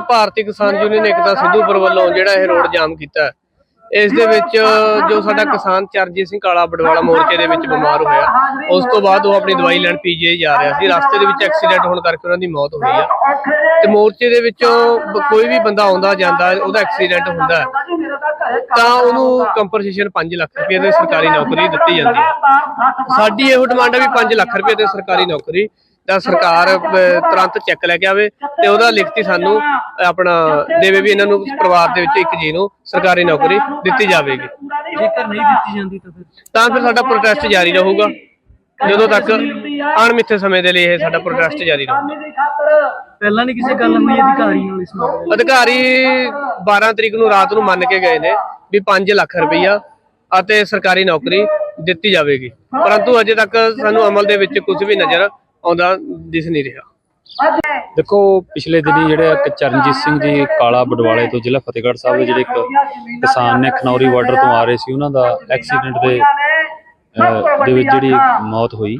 ਭਾਰਤੀ ਕਿਸਾਨ ਯੂਨੀਅਨ ਏਕਤਾ ਸਿੱਧੂਪੁਰ ਵੱਲੋਂ ਜਿਹੜਾ ਇਹ ਰੋਡ ਜਾਮ ਕੀਤਾ ਇਸ ਦੇ ਵਿੱਚ ਜੋ ਸਾਡਾ ਕਿਸਾਨ ਚਰਨਜੀਤ ਸਿੰਘ ਕਾਲਾ ਬਡਵਾਲਾ ਮੋਰਚੇ ਦੇ ਵਿੱਚ ਬਿਮਾਰ ਹੋਇਆ ਉਸ ਤੋਂ ਬਾਅਦ ਉਹ ਆਪਣੀ ਦਵਾਈ ਲੈਣ ਪੀਜੀਆਈ ਜਾ ਰਿਹਾ ਸੀ। ਰਸਤੇ ਦੇ ਵਿੱਚ ਐਕਸੀਡੈਂਟ ਹੋਣ ਕਰਕੇ ਉਹਨਾਂ ਦੀ ਮੌਤ ਹੋਈ ਆ। ਤੇ ਮੋਰਚੇ ਦੇ ਵਿੱਚੋਂ ਕੋਈ ਵੀ ਬੰਦਾ ਆਉਂਦਾ ਜਾਂਦਾ ਹੈ, ਉਹਦਾ ਐਕਸੀਡੈਂਟ ਹੁੰਦਾ ਤਾਂ ਉਹਨੂੰ ਕੰਪਨਸੇਸ਼ਨ 5 ਲੱਖ ਰੁਪਏ ਦੀ ਸਰਕਾਰੀ ਨੌਕਰੀ ਦਿੱਤੀ ਜਾਂਦੀ ਹੈ। ਸਾਡੀ ਇਹੋ ਡਿਮਾਂਡ ਹੈ ਵੀ 5 ਲੱਖ ਰੁਪਏ ਦੀ ਸਰਕਾਰੀ ਨੌਕਰੀ ਤਾਂ ਸਰਕਾਰ ਤੁਰੰਤ ਚੈੱਕ ਲੈ ਕੇ ਆਵੇ ਤੇ ਉਹਦਾ ਲਿਖਤੀ ਸਾਨੂੰ ਆਪਣਾ ਦੇਵੇ ਵੀ ਇਹਨਾਂ ਨੂੰ ਪਰਿਵਾਰ ਦੇ ਵਿੱਚ ਇੱਕ ਜੀ ਨੂੰ ਸਰਕਾਰੀ ਨੌਕਰੀ ਦਿੱਤੀ ਜਾਵੇਗੀ। ਜੇਕਰ ਨਹੀਂ ਦਿੱਤੀ ਜਾਂਦੀ ਤਾਂ ਫਿਰ? ਤਾਂ ਫਿਰ ਸਾਡਾ ਪ੍ਰੋਟੈਸਟ ਜਾਰੀ ਰਹੂਗਾ। ਜਦੋਂ ਤੱਕ ਅਣਮਿੱਥੇ ਸਮੇਂ ਦੇ ਲਈ ਇਹ ਸਾਡਾ ਪ੍ਰੋਟੈਸਟ ਜਾਰੀ ਰਹੂਗਾ ਪਹਿਲਾਂ ਨਹੀਂ ਕਿਸੇ ਗੱਲ ਹੋਈ ਅਧਿਕਾਰੀ ਨਾਲ ਇਸ ਮਾਮਲੇ ਅਧਿਕਾਰੀ 12 ਤਰੀਕ ਨੂੰ ਰਾਤ ਨੂੰ ਮੰਨ ਕੇ ਗਏ ਨੇ ਵੀ 5 ਲੱਖ ਰੁਪਈਆ ਅਤੇ ਸਰਕਾਰੀ ਨੌਕਰੀ ਦਿੱਤੀ ਜਾਵੇਗੀ। ਪਰੰਤੂ ਅਜੇ ਤੱਕ ਸਾਨੂੰ ਅਮਲ ਦੇ ਵਿੱਚ ਕੁਝ ਵੀ ਨਜ਼ਰ ਆਉਂਦਾ ਦਿਸ ਨਹੀਂ ਰਿਹਾ। ਦੇਖੋ ਪਿਛਲੇ ਦਿਨੀ ਜਿਹੜੇ ਇੱਕ ਚਰਨਜੀਤ ਸਿੰਘ ਜੀ ਕਾਲਾ ਬਡਵਾਲੇ ਤੋਂ ਜ਼ਿਲ੍ਹਾ ਫਤਿਹਗੜ੍ਹ ਸਾਹਿਬ ਦੇ ਜਿਹੜੇ ਇੱਕ ਕਿਸਾਨ ਨੇ ਖਨੌਰੀ ਬਾਰਡਰ ਤੋਂ ਆ ਰਹੇ ਸੀ ਉਹਨਾਂ ਦਾ ਐਕਸੀਡੈਂਟ ਦੇ ਦੇ ਵਿੱਚ ਜਿਹੜੀ ਮੌਤ ਹੋਈ।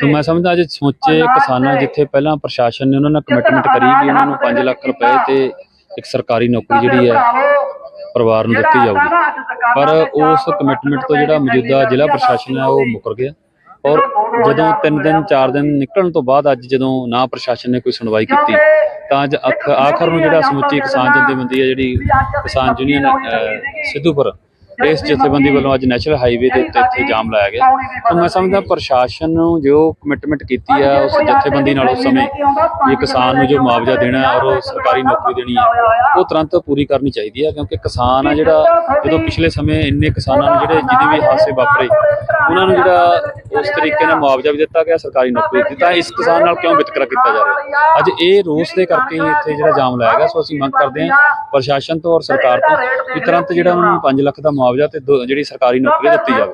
ਸੋ ਮੈਂ ਸਮਝਦਾ ਅੱਜ ਸਮੁੱਚੇ ਕਿਸਾਨਾਂ ਜਿੱਥੇ ਪਹਿਲਾਂ ਪ੍ਰਸ਼ਾਸਨ ਨੇ ਉਹਨਾਂ ਨਾਲ ਕਮਿਟਮੈਂਟ ਕਰੀ ਕਿ ਉਹਨਾਂ ਨੂੰ 5 ਲੱਖ ਰੁਪਏ ਤੇ ਇੱਕ ਸਰਕਾਰੀ ਨੌਕਰੀ ਜਿਹੜੀ ਹੈ ਪਰਿਵਾਰ ਨੂੰ ਦਿੱਤੀ ਜਾਊਗੀ। ਪਰ ਉਸ ਕਮਿਟਮੈਂਟ ਤੋਂ ਜਿਹੜਾ ਮੌਜੂਦਾ ਜ਼ਿਲ੍ਹਾ ਪ੍ਰਸ਼ਾਸਨ ਹੈ ਉਹ ਮੁਕਰ ਗਿਆ। ਔਰ ਜਦੋਂ 3 ਦਿਨ 4 ਦਿਨ ਨਿਕਲਣ ਤੋਂ ਬਾਅਦ ਅੱਜ ਜਦੋਂ ਨਾ ਪ੍ਰਸ਼ਾਸਨ ਨੇ ਕੋਈ ਸੁਣਵਾਈ ਕੀਤੀ, ਤਾਂ ਅੱਜ ਅਖ- ਆਖਰ ਨੂੰ ਜਿਹੜਾ ਸਮੁੱਚੀ ਕਿਸਾਨ ਜਥੇਬੰਦੀ ਹੈ, ਜਿਹੜੀ ਕਿਸਾਨ ਯੂਨੀਅਨ ਸਿੱਧੂਪੁਰ ਇਸ ਜਥੇਬੰਦੀ ਵੱਲੋਂ ਅੱਜ ਨੈਸ਼ਨਲ ਹਾਈਵੇ ਦੇ ਉੱਤੇ ਇੱਥੇ ਜਾਮ ਲਾਇਆ ਗਿਆ। ਤਾਂ ਮੈਂ ਸਮਝਦਾ ਪ੍ਰਸ਼ਾਸਨ ਨੂੰ ਜੋ ਕਮਿਟਮੈਂਟ ਕੀਤੀ ਹੈ ਉਸ ਜਥੇਬੰਦੀ ਨਾਲ ਉਸ ਸਮੇਂ ਵੀ ਕਿਸਾਨ ਨੂੰ ਜੋ ਮੁਆਵਜ਼ਾ ਦੇਣਾ ਔਰ ਉਹ ਸਰਕਾਰੀ ਨੌਕਰੀ ਦੇਣੀ ਹੈ ਉਹ ਤੁਰੰਤ ਪੂਰੀ ਕਰਨੀ ਚਾਹੀਦੀ ਹੈ ਕਿਉਂਕਿ ਕਿਸਾਨ ਆ ਜਿਹੜਾ ਜਦੋਂ ਪਿਛਲੇ ਸਮੇਂ ਇੰਨੇ ਕਿਸਾਨਾਂ ਨੂੰ ਜਿਹੜੇ ਜਿਹਦੇ ਵੀ ਹਾਦਸੇ ਵਾਪਰੇ, ਉਹਨਾਂ ਨੂੰ ਜਿਹੜਾ ਉਸ ਤਰੀਕੇ ਨਾਲ ਮੁਆਵਜ਼ਾ ਵੀ ਦਿੱਤਾ ਗਿਆ, ਸਰਕਾਰੀ ਨੌਕਰੀ ਦਿੱਤੀ, ਤਾਂ ਇਸ ਕਿਸਾਨ ਨਾਲ ਕਿਉਂ ਵਿਤਕਰਾ ਕੀਤਾ ਜਾ ਰਿਹਾ? ਅੱਜ ਇਹ ਰੋਸ ਦੇ ਕਰਕੇ ਇੱਥੇ ਜਿਹੜਾ ਜਾਮ ਲਾਇਆ ਗਿਆ, ਸੋ ਅਸੀਂ ਮੰਗ ਕਰਦੇ ਹਾਂ ਪ੍ਰਸ਼ਾਸਨ ਤੋਂ ਔਰ ਸਰਕਾਰ ਤੋਂ ਕਿ ਤੁਰੰਤ ਜਿਹੜਾ ਉਹਨਾਂ ਨੂੰ 5 ਲੱਖ ਦਾ ਮੁਆਵਜ਼ਾ ਤੇ ਦੋ- ਜਿਹੜੀ ਸਰਕਾਰੀ ਨੌਕਰੀ ਦਿੱਤੀ ਜਾਵੇ।